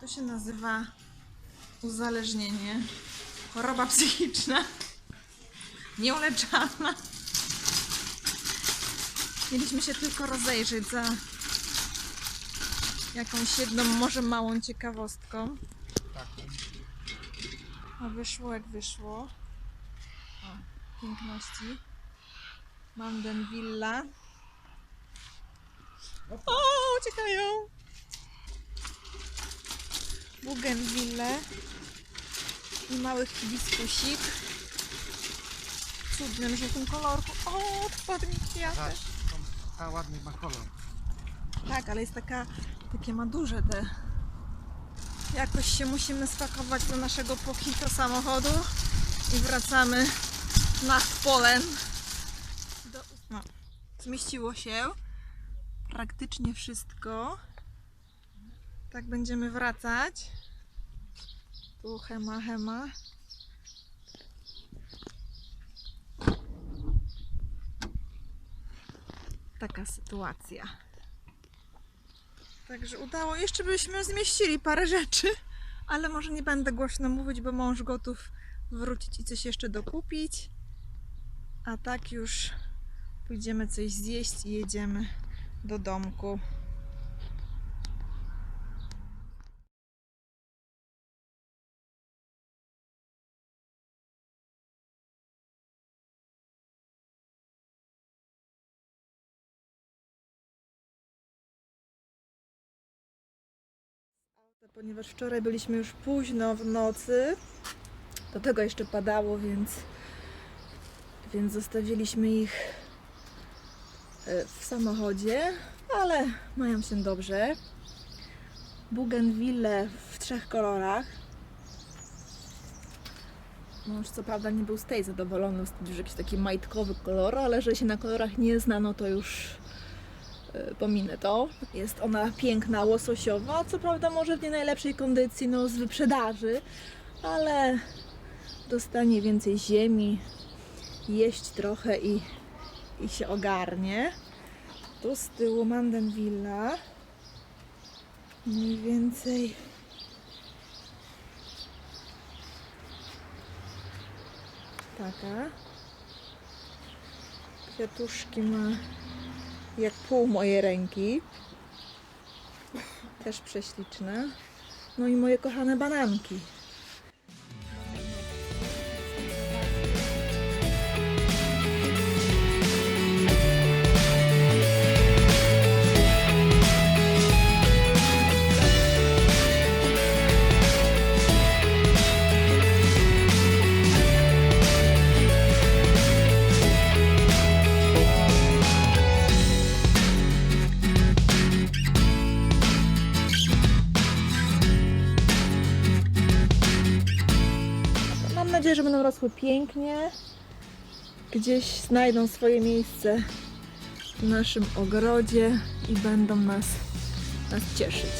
To się nazywa uzależnienie. Choroba psychiczna. Nieuleczalna. Mieliśmy się tylko rozejrzeć za jakąś jedną, może małą ciekawostką. Tak. A wyszło jak wyszło. O, piękności. Manden Villa. O, uciekają! Bougainville i mały hibiskusik w cudnym żółtym kolorku. O, odpadł mi to- ta ładny ma kolor. Tak, ale jest taka, takie ma duże te. Jakoś się musimy spakować do naszego pokito samochodu i wracamy na Polen. Do... No, zmieściło się praktycznie wszystko. Tak będziemy wracać. Tu hema, hema. Taka sytuacja. Także udało. Jeszcze byśmy zmieścili parę rzeczy, ale może nie będę głośno mówić, bo mąż gotów wrócić i coś jeszcze dokupić. A tak już pójdziemy coś zjeść i jedziemy do domku. Ponieważ wczoraj byliśmy już późno w nocy. Do tego jeszcze padało, więc, więc zostawiliśmy ich e, w samochodzie, ale mają się dobrze. Bougainville w trzech kolorach. Mąż co prawda nie był z tej zadowolony, że jakiś taki majtkowy kolor, ale że się na kolorach nie zna, no to już pominę to. Jest ona piękna, łososiowa, co prawda może w nie najlepszej kondycji, no z wyprzedaży, ale dostanie więcej ziemi, jeść trochę i, i się ogarnie. Tu z tyłu Manden Villa. Mniej więcej taka. Kwiatuszki ma jak pół mojej ręki. Też prześliczne. No i moje kochane bananki. Mam nadzieję, że będą rosły pięknie. Gdzieś znajdą swoje miejsce w naszym ogrodzie i będą nas, nas cieszyć.